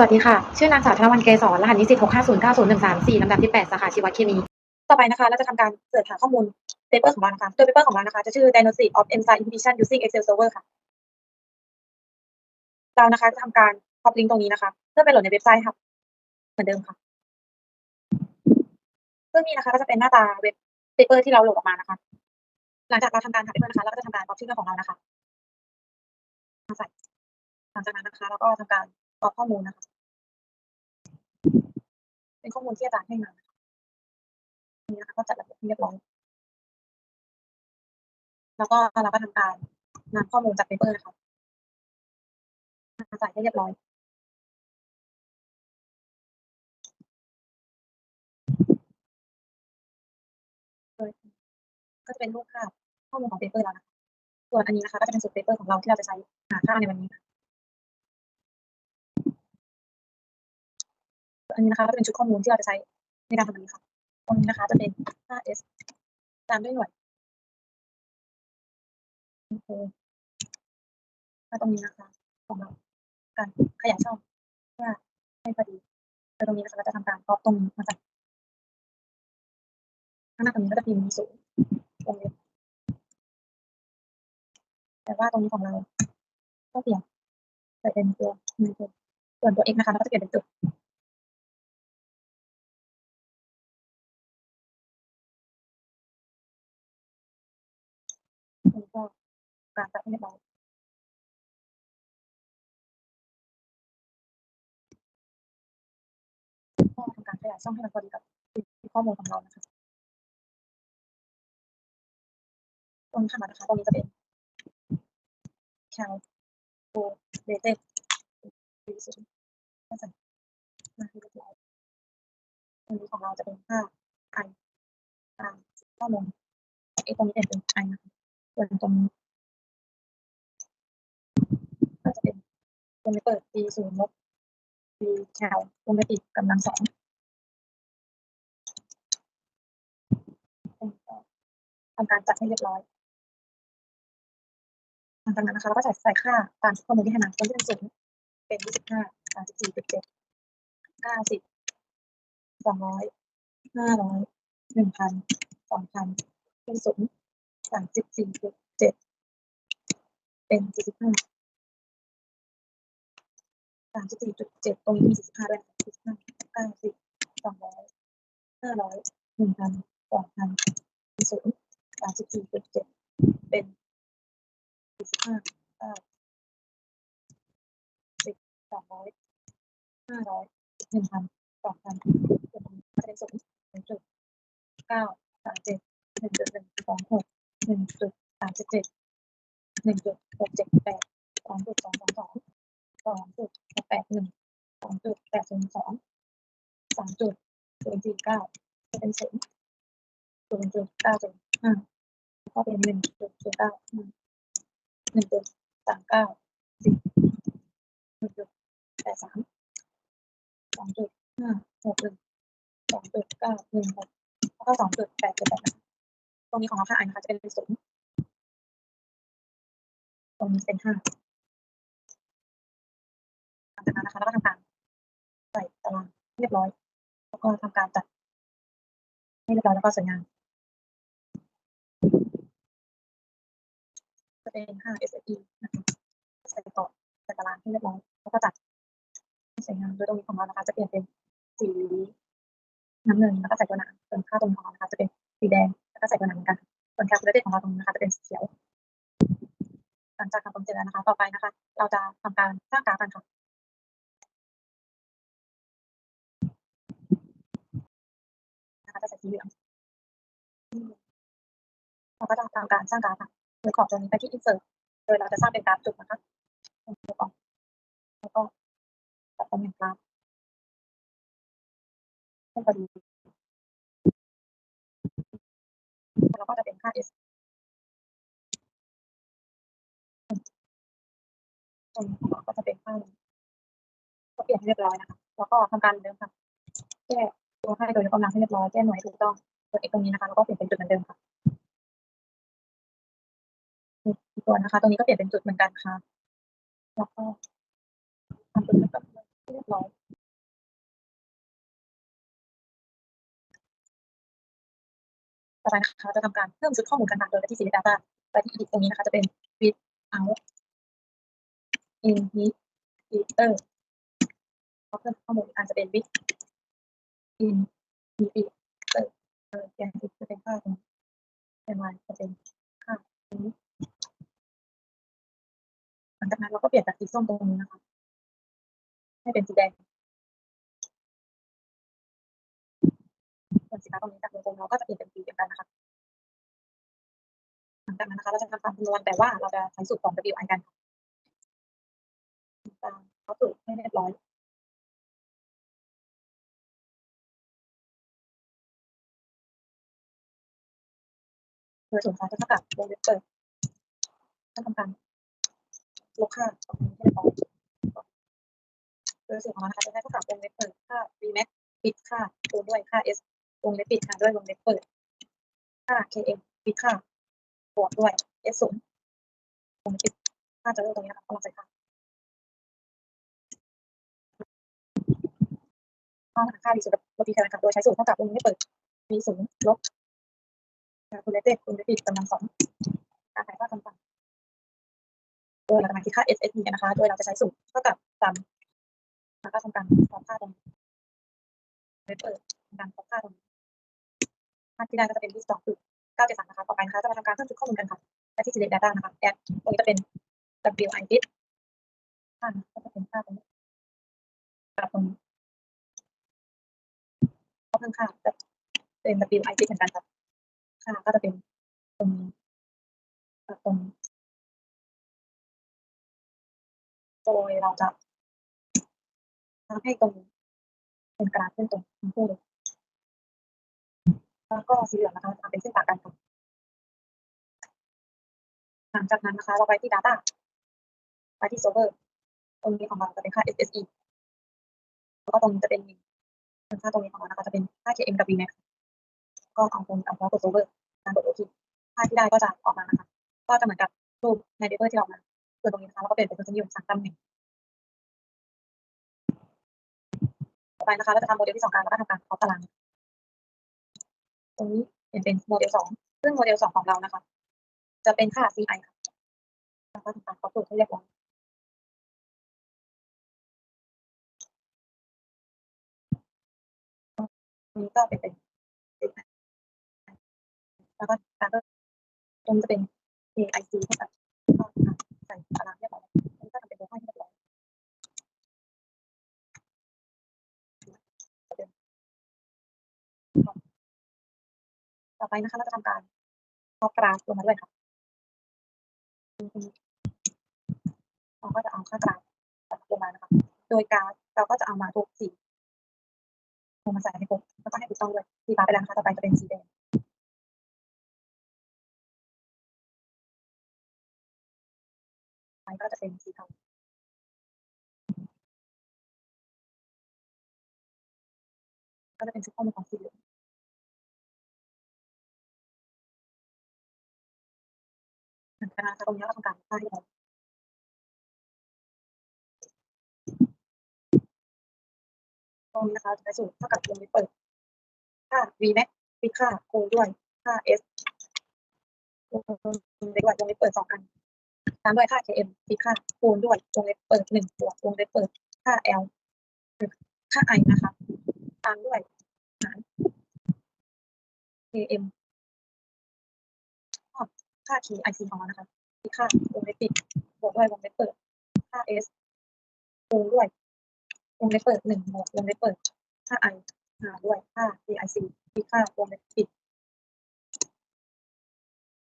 สวัสดีค่ะ ชื่อนางสาวธนวันเกษรรหัสนิสิต6509013ลำดับที่ 8 สาขาชีวเคมี ต่อไปนะคะ เราจะทำการเสิร์ชหาข้อมูลเปเปอร์ของเรานะคะตัวเปเปอร์ของเรานะคะ จะชื่อ Diagnosis of Enzyme Inhibition Using Excel Server ค่ะ เรานะคะจะทำการ copy link ตรงนี้นะคะ เพื่อไปโหลดในเว็บไซต์ค่ะ เหมือนเดิมค่ะ ซึ่งนี้นะคะก็จะเป็นหน้าตาเว็บเปเปอร์ที่เราโหลดออกมานะคะ หลังจากเราทำการหาเปเปอร์นะคะ เราก็จะทำการ copy ชื่อของเรานะคะใส่หลังจากนั้นนะคะ เราก็ทำการ กรอกข้อมูลนะคะ เป็นข้อมูลที่อาจารย์ให้มานี่นะคะก็จัดระเบียบเรียบร้อย แล้วก็เราก็ทำการนำข้อมูลจากเปเปอร์นะคะมาใส่ให้เรียบร้อยก็จะเป็นรูปภาพข้อมูลของเปเปอร์แล้วนะคะส่วนอันนี้นะคะก็จะเป็นสูตรเปเปอร์ของเราที่เราจะใช้หาค่าในวันนี้ค่ะ อันนี้นะคะก็เป็นชุดข้อมูลที่เราจะใช้ในการทำวันนี้ค่ะ ตรงนี้นะคะจะเป็น 5s ตามด้วยหน่วยโอเคแล้วตรงนี้นะคะของเราการขยายช่องเพื่อให้พอดีแล้วตรงนี้นะคะเราจะทำการก๊อปตรงนี้มาใส่ข้างหน้าตรงนี้ก็จะพิมพ์ศูนย์วงเล็บแต่ว่าตรงนี้ของเราก็เปลี่ยนใส่เป็นตัวหนึ่งตัวส่วนตัว x นะคะเราก็จะเปลี่ยนเป็นจุด การตัดให้เรียบร้อยก็ทำการขยายช่องให้มันพอดีกับข้อมูลของเรานะคะตรงนี้ค่ะนะคะตรงนี้จะเป็น cal o rated รีสูงก็จะมาที่เรียบร้อยตรงนี้ของเราจะเป็นค่า i ตามข้อมูลไอ้ตรงนี้เป็นเป็น i นะคะส่วนตรงนี้ ก็จะเป็นวงเล็บเปิด b ศูนย์ลบ b แคลวงเล็บปิดกำลังสองทำการจัดให้เรียบร้อยหลังจากนั้นนะคะเราก็ใส่ใส่ค่าตามข้อมูลที่ให้มาตัวที่เป็นศูนย์เป็นยี่สิบห้าสามสิบสี่จุดเจ็ดเก้าสิบสองร้อยห้าร้อยหนึ่งพันสองพันเป็นศูนย์สามสิบสี่จุดเจ็ดเป็นสี่สิบห้า สามสิบสี่จุดเจ็ดตรงนี้มีสี่สิบห้าด้วยสี่สิบห้าเก้าสิบสองร้อยห้าร้อยหนึ่งพันสองพันศูนย์สามสิบสี่จุดเจ็ดเป็นสี่สิบห้าเก้าสิบสองร้อยห้าร้อยหนึ่งพันสองพันส่วนตรงนี้ก็จะเป็นศูนย์หนึ่งจุดเก้าสามเจ็ดหนึ่งจุดหนึ่งสองหกหนึ่งจุดสามสิบเจ็ดหนึ่งจุดหกเจ็ดแปดสองจุดสองสองสอง องจุดแปดหนึ่งสองจุดแปดศูนย์สองสามจุดศูนย์สี่เก้าจะเป็นศูนย์ศูนย์จุดเก้าศูนย์ห้าก็เป็นหนึ่งจุดศูนย์เก้าห้าหนึ่งจุดสามเก้าสิบหนึ่งจุดแปดสามสองจุดห้าหกหนึ่งสองจุดเก้าหนึ่งหกแล้วก็สองจุดแปดเจ็ดแปดนะคะตรงนี้ของเราค่าไอนะคะจะเป็นศูนย์ตรงนี้เป็นห้า จากนั้นนะคะเราก็ทำการใส่ตารางเรียบร้อย แล้วก็ทำการจัดให้เรียบร้อยแล้วก็สวยงามจะเป็น5 SFE นะคะใส่ต่อใส่ตารางให้เรียบร้อยแล้วก็จัดให้สวยงามโดยตรงนี้ของเรานะคะ จะเปลี่ยนเป็นสีน้ำเงินแล้วก็ใส่ตัวหนังส่วนค่าตรงนี้ของเรานะคะ จะเป็นสีแดงแล้วก็ใส่ตัวหนังเหมือนกันส่วนแคลคูลเลตของเราตรงนี้นะคะจะเป็นสีเขียวหลังจากทำตรงเสร็จแล้วนะคะ ต่อไปนะคะ เราจะทำการสร้างกราฟกันค่ะ นะคะ จะสีเหลืองเราก็จะทำการสร้างกราฟค่ะโดยขอบตัวนี้ไปที่ insert โดยเราจะสร้างเป็นกราฟจุดนะคะตรงนี้ก่อนแล้วก็ตัดตำแหน่งกราฟให้พอดีแล้วก็จะเป็นค่า s ตรงนี้ก็จะเป็นค่าก็เปลี่ยนให้เรียบร้อยนะคะ แล้วก็ทำการเหมือนเดิมค่ะแก้ ตัวให้โดยยกกำลักให้เรียบร้อยแก้หน่วยถูกต้องตัวเอกตรงนี้นะคะแล้วก็เปลี่ยนเป็นจุดเหมือนเดิมค่ะตัวนะคะตรงนี้ก็เปลี่ยนเป็นจุดเหมือนกันค่ะแล้วก็ทำเป็นแบบเรียบร้อยต่อไปนะคะจะทำการเพิ่มชุดข้อมูลการต่างโดยที่ซีเรียดาต้าไปที่อีดิตรงนี้นะคะ จะเป็นวิดเอาอินฮิเตอร์เพิ่ข้อมูลอันจะเป็นวิด inhibitor เอออย่างที่จะเป็นค่าตรงนี้เป็น y จะเป็นค่าตรงนี้หลังจากนั้นเราก็เปลี่ยนจากสีส้มตรงนี้นะคะ ให้เป็นสีแดงส่วนสีฟ้าตรงนี้จากวงกลมเราก็จะเปลี่ยนเป็นสีเดียวกันนะคะ หลังจากนั้นนะคะเราจะทำการคำนวณแต่ว่าเราจะใช้สูตรของ WI กันค่ะตามเขาสูตรให้เรียบร้อย โดยส่วนค่าจะเท่ากับวงเล็บเปิดถ้าทำการลบค่าตรงนี้เรียบร้อยโดยส่วนของเรานะคะจะได้เท่ากับวงเล็บเปิดค่า Vmax ปิดค่าคูณด้วยค่า S วงเล็บปิดค่ะด้วยวงเล็บเปิดค่า Km ปิดค่าบวกด้วย S ศูนย์วงเล็บปิดค่าจะเริ่มตรงนี้นะคะกำลังใส่ค่าค่าหาค่าดีสุดลบดีแทนค่ะโดยใช้สูตรเท่ากับวงเล็บเปิด V ศูนย์ลบ คูณเล็บเจ็ดคูณเล็บปิดกำลังสองการถ่ายทอดคำสั่งโดยเราจะมาคิดค่า SSE กันนะคะ โดยเราจะใช้สูตรเท่ากับจำแล้วก็ทำการพองค่าตรงนี้ไว้เปิดทำการพอค่าตรงนี้ค่าที่ได้ก็จะเป็นที่สองคือ973นะคะ ต่อไปนะคะจะมาทำการเพิ่มชุดข้อมูลกันค่ะไปที่ select data นะคะ add ตรงนี้จะเป็น WI bit ค่าก็จะเป็นค่าตรงนี้กับตรงนี้ก็เพิ่มค่าจะเป็น WI bit เหมือนกันค่ะ ค่าก็จะเป็นตรงนี้ตรงโดยเราจะทำให้ตรงเป็นกราฟขึ้นตรงทั้งคู่เลยแล้วก็สีเหลืองนะคะทำเป็นเส้นปากกันค่ะหลังจากนั้นนะคะ เราไปที่ Data ไปที่ Server ตรงนี้ของเราจะเป็นค่า SSE แล้วก็ตรงนี้จะเป็นค่าตรงนี้ของเรานะคะจะเป็นค่า KMW max ก็เอาตรงเอาแล้วกด Server การกด OK ค่าที่ได้ก็จะออกมานะคะก็จะเหมือนกับรูปในเปเปอร์ที่เรามาส่วนตรงนี้นะคะเราก็เปลี่ยนเป็นตัวนิยมสามตำแหน่งต่อไปนะคะเราจะทำโมเดลที่สองกันแล้วก็ทำการเคาะตาราง ตรงนี้เปลี่ยนเป็นโมเดลสองซึ่งโมเดลสองของเรานะคะ จะเป็นค่า CI ค่ะแล้วก็ทำการคาะสูตรให้เรียบร้อยนี้ก็เป็นเป็น แล้วก็การก็ตรงจะเป็น AIC เท่ากับใส่ตารางเรียบร้อยตรงนี้ก็ทำเป็นตัวให้เรียบร้อยต่อไปนะคะเราจะทำการพอกราฟลงมาด้วยค่ะเราก็จะเอาค่ากราฟลงมานะคะ โดยกราฟเราก็จะเอามาทุกสีลงมาใส่ให้ครบแล้วก็ให้ถูกต้องด้วยสีฟ้าไปแล้วนะคะต่อไปจะเป็นสีแดง ไปก็จะเป็นสีเทาก็จะเป็นชุดข้อมูลของสีเหลืองหลังจากนั้นตรงนี้เราทำการค่าให้เราตรงนี้นะคะจะได้สูตรเท่ากับวงเล็บเปิดค่า Vmax ปิดค่าคูณด้วยค่า S วงเล็บเปิดสองอัน ตามด้วยค่า KM ปิดค่าคูณด้วยวงเล็บเปิดหนึ่งบวกวงเล็บเปิดค่า L ค่า I นะคะตามด้วยหาร KM ค่า KIC ของเรานะคะปิดค่าวงเล็บปิดบวกด้วยวงเล็บเปิดค่า S คูณด้วยวงเล็บเปิดหนึ่งบวกวงเล็บเปิดค่า i หารด้วยค่า AIC ที่ค่าวงเล็บปิด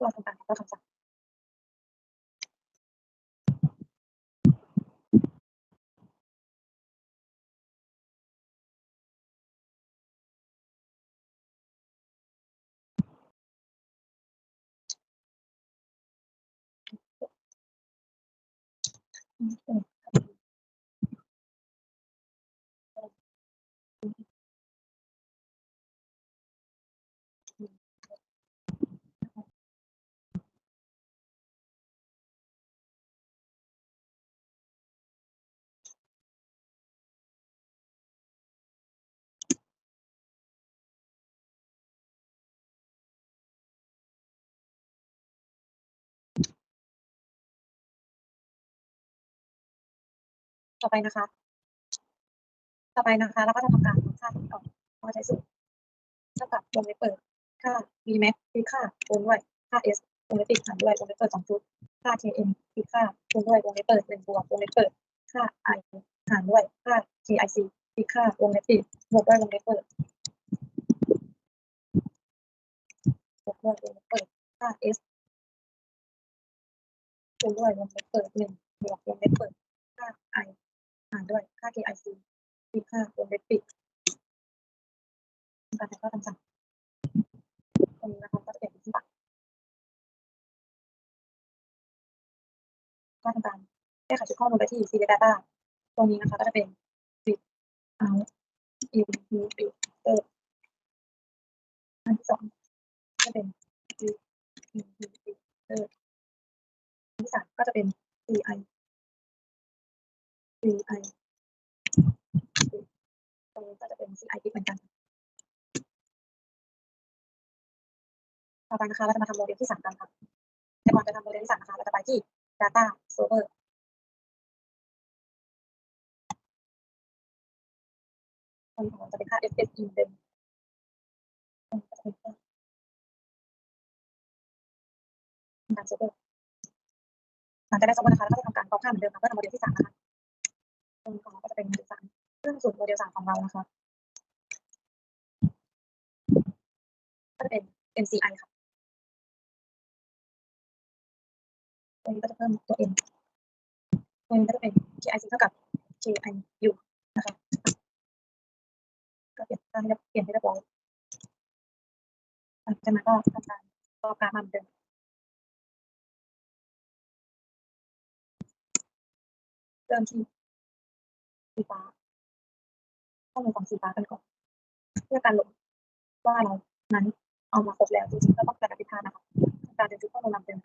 เราทำการก็คำสั่ง Okay. ต่อไปนะคะ ต่อไปนะคะ เราก็จะทำการค่าที่ออกเราใช้สูตรเท่ากับวงเล็บเปิด ค่า v max คือค่าคูณด้วยค่า s วงเล็บปิดหารด้วยวงเล็บเปิดสองจุด ค่า km คือค่าคูณด้วยวงเล็บเปิดหนึ่งบวกวงเล็บเปิด ค่า i หารด้วยค่า kic คือค่าวงเล็บปิดบวกด้วยวงเล็บเปิดบวกด้วยวงเล็บเปิด ค่า s คูณด้วยวงเล็บเปิดหนึ่งบวกวงเล็บเปิดารด้วยค่า kic คือค่าวงเล็บปิดการแทนค่าคำสั่งตรงนี้นะคะก็จะเป็นที่ตัดก็ทำการแก้ไขชุดข้อมูลไปที่ c data ตรงนี้นะคะก็จะเป็น fit out in u f i l t e r อันที่สองก็เป็น fit in u f i l t e r อันที่สามก็จะเป็น ci ci ตรงนี้ก็จะเป็น ci ที่เหมือนกัน ต่อไปนะคะเราจะมาทำโมเดลที่สามกันค่ะแต่ก่อนจะทำโมเดลที่สามนะคะเราจะไปที่ data server ตรงนี้ของจะเป็นค่า ss in เดิมก็จะเป็นค่าการ server หลังจากได้ server นะคะเราก็จะทำการก๊อปค่าเหมือนเดิมค่ะเพื่อทำโมเดลที่สามนะคะ รงนี้ของเราก็จะเป็นโมเดลสามซึ่งสูตรโมเดลสามของเรานะคะก็จะเป็น MCI ค่ะตรงนี้ก็จะเพิ่มตัว n ตรงนี้ก็จะเป็น KIC เท่ากับ KIU นะคะก็เปลี่ยนตั้งให้เปลี่ยนให้เรียบร้อยหลังจากนั้นก็ทำการกรอการมาเหมือนเดิมเริ่มที่ สีฟ้าข้อมูลของสีฟ้ากันก่อน เพื่อการลงว่าเรานั้นเอามาครบแล้วจริงๆก็ต้องการอธิษฐานนะคะการเรียนรู้ข้อมูลนำเดิม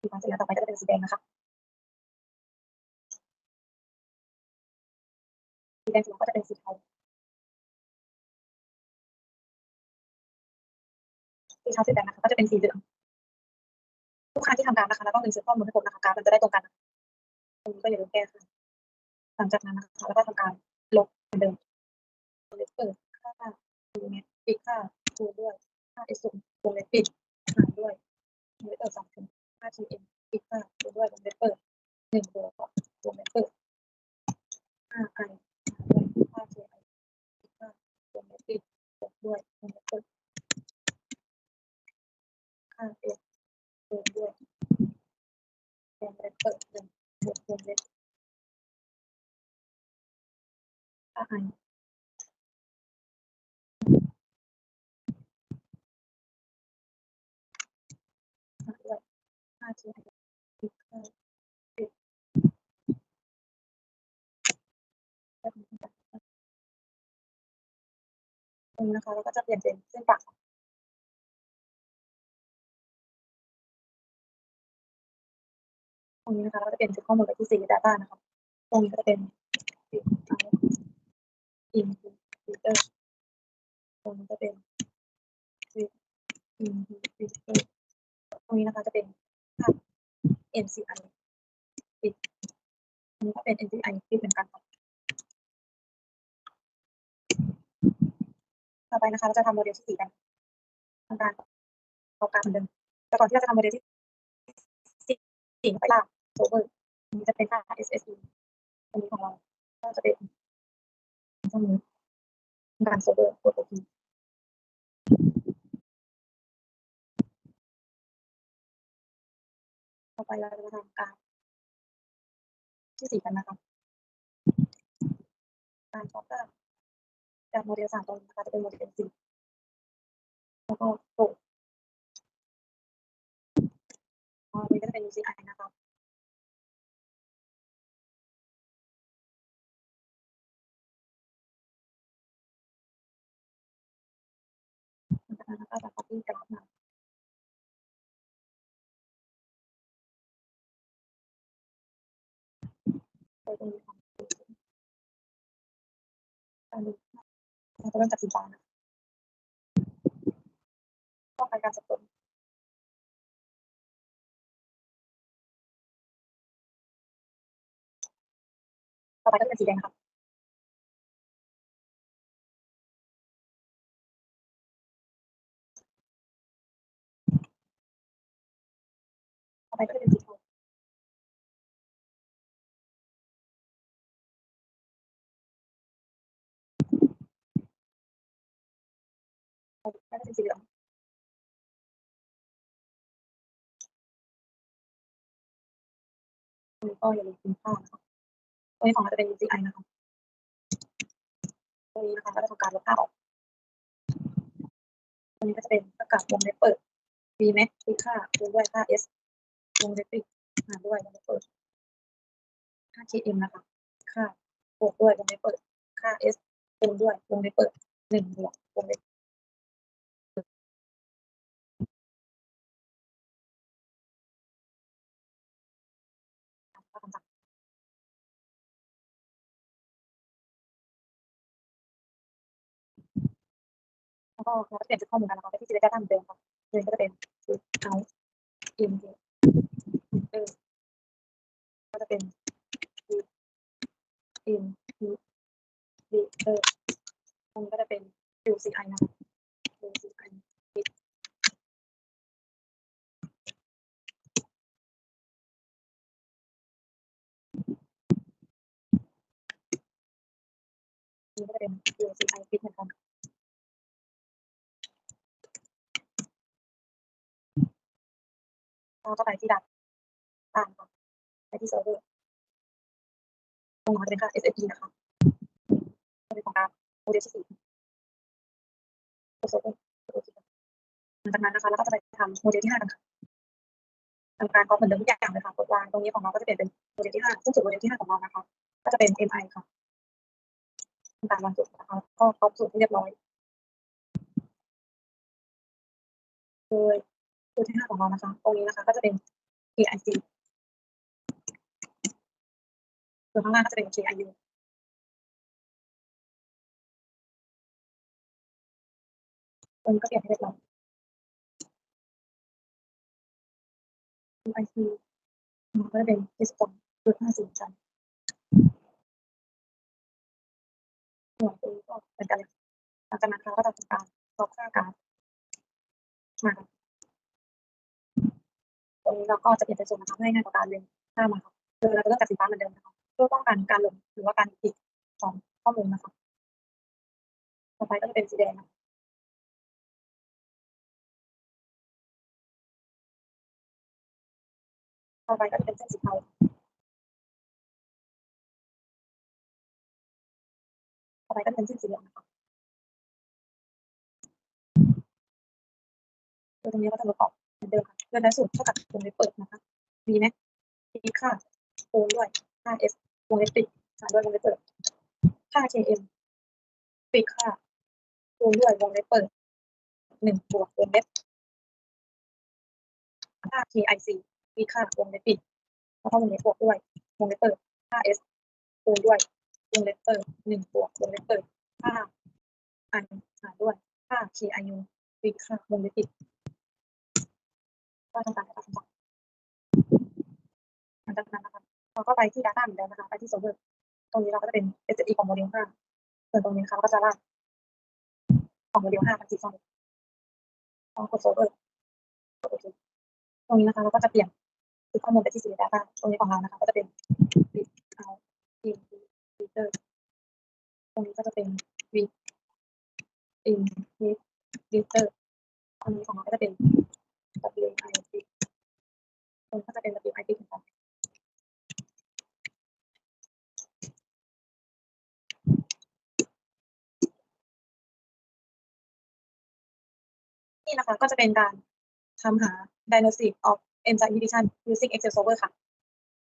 สีฟ้าเสร็จแล้วต่อไปก็จะเป็นสีแดงนะคะสีแดงสีก็จะเป็นสีเทาสีเทาสีแดงนะคะก็จะเป็นสีเหลืองทุกครั้งที่ทำการนะคะเราต้องดึงเช็คข้อมูลให้ครบนะคะการมันจะได้ตรงกันนะคะ ตรงนี้ก็อย่าลืมแก้ค่ะหลังจากนั้นนะคะแล้วก็ทำการลบเดิมวงเล็บเปิดค่าดูเน็ตปิดค่าดูด้วยค่าเอสศูนย์วงเล็บปิดหารด้วยวงเล็บเปิดสองถึงค่าทีเอ็มปิดค่าดูด้วยวงเล็บเปิดหนึ่งบวกวงเล็บเปิดค่าไอหารด้วยค่าทีไอปิดค่าวงเล็บปิดบวกด้วยวงเล็บเปิดค่าเอสดูด้วยวงเล็บเปิดหนึ่ง บวกวงเล็บค่าไอหารด้วยค่าทีไอปิดค่าปิดแบบนี้ค่ะตรงนี้นะคะเราก็จะเปลี่ยนเป็นเส้นปาก ตรงนี้นะคะก็จะเปลี่ยนชุดข้อมูลไปที่ C Data นะคะตรงนี้ก็จะเป็น out in filter ตรงนี้จะเป็น in filter ตรงนี้นะคะจะเป็นภาพ NCI ปิดตรงนี้ก็เป็น NCI ปิดเหมือนกันค่ะต่อไปนะคะเราจะทำโมเดลที่สี่กันทำการเอาการเหมือนเดิมแต่ก่อนที่เราจะทำโมเดลที่สี่ไปล่า โซเวอร์นี้จะเป็นค่า SSE ตรงนี้ของเราก็จะเป็นตรงนี้การโซเวอร์กด OK ต่อไปเราจะมาทำการที่สี่กันนะคะการพบกับจากโมเดลสามตรงนี้นะคะจะเป็นโมเดลสี่แล้วก็โปรอ๋ออันนี้ก็จะเป็น UCI นะคะหลังจากนั้นเราก็จะ copy กราฟมาโดยตรงนี้ค่ะการดู เราจะเริ่มจากสีฟ้านะป้องกันการสับสนต่อไปก็จะเป็นสีแดงค่ะต่อไปก็เป็นสี สีเหลืองอันนี้ก็อย่าลืมคุณค่านะคะตัวนี้ของเราจะเป็น CI นะคะตัวนี้นะคะก็จะทำการลบค่าออกตัวนี้ก็จะเป็นประกาศวงเล็บเปิด v max คือค่าคูณด้วยค่า s วงเล็บปิดหารด้วยวงเล็บเปิดค่า km นะคะ ค่าบวกด้วยวงเล็บเปิด ค่า s คูณด้วยวงเล็บเปิดหนึ่งบวกวงเล็บ ก็เราเปลี่ยนชุดข้อมูลกันนะคะไปที่ select data เหมือนเดิมค่ะเดิมก็จะเป็นชุด out in เออก็จะเป็น in d เออตรงนี้ก็จะเป็น UCI นะคะ UCI นี่ก็จะเป็น UCI ปิดเหมือนกัน แล้วก็ไปที่ดับตามไปที่เซิร์ฟเวอร์ตรงนี้จะเป็นค่า SSE นะคะจะเป็นของการโมเดลที่สี่ตัวเซิร์ฟเวอร์ตัวที่หลังจากนั้นนะคะเราก็จะไปทำโมเดลที่ห้ากันค่ะทำการก๊อปเหมือนเดิมทุกอย่างเลยค่ะกดวางตรงนี้ของเราก็จะเปลี่ยนเป็นโมเดลที่ห้าซึ่งจุดโมเดลที่ห้าของเรานะคะ ก็จะเป็น MI ค่ะทำการวางจุดนะคะก็ก๊อปสูตรที่เรียบร้อยโดย จุดที่ห้าของเรานะคะตรงนี้นะคะ ก็จะเป็น KIC ส่วนข้างล่างก็จะเป็น KIU ตรงนี้ก็เปลี่ยนให้เรียบร้อย KIC มันก็จะเป็น22จุด50จันส่วนตรงนี้ก็เหมือนกันหลังจากนั้นเราก็จะทำการกรอกค่าการมาค่ะ ตรงนี้เราก็จะเปลี่ยนเป็นส่วนนะคะเพื่อให้ง่ายต่อการเรียนค่ามาค่ะโดยเราจะเลือกจากสีฟ้าเหมือนเดิมนะคะเพื่อป้องกันการหลงหรือว่าการผิดของข้อมูลนะคะต่อไปก็จะเป็นสีแดงนะคะต่อไปก็จะเป็นเส้นสีเทาต่อไปก็เป็นเส้นสีเหลืองนะคะโดยตรงนี้ก็จะลบออกอนเดิมค่ะเพื่อได้สูตรเท่ากับวงเล็บเปิดนะคะ v ไหม v ค่าคูณด้วยค่า s วงเล็บปิดหารด้วยวงเล็บเปิด ค่า km ปิดค่าคูณด้วยวงเล็บเปิดหนึ่งบวกวงเล็บค่า kic ปิดค่าวงเล็บปิดแล้วก็วงเล็บบวกด้วยวงเล็บเปิดค่า s คูณด้วยวงเล็บเปิดหนึ่งบวกวงเล็บเปิดค่าอันหารด้วยค่า kiu ปิดค่าวงเล็บปิด ก็ทำการตัดคำสั่งหลังจากนั้นนะคะเราก็ไปที่ Data เหมือนเดิมนะคะไปที่ Server ตรงนี้เราก็จะเป็น SSE ของโมเดล5ส่วนตรงนี้นะคะเราก็จะลากของโมเดล5ทั้งสี่ช่องลองกด Server กดโอเคตรงนี้นะคะเราก็จะเปลี่ยนคือข้อมูลไปที่ Select Data ตรงนี้ของเรานะคะก็จะเป็น Bit Out In Filter ตรงนี้ก็จะเป็น With In With Filter ตรงนี้ของเราก็จะเป็น WIP ตรงนี้ก็จะเป็น WIP เหมือนกันนี่นะคะก็จะเป็นการทำหา diagnostic of enzyme inhibition using Excel server ค่ะ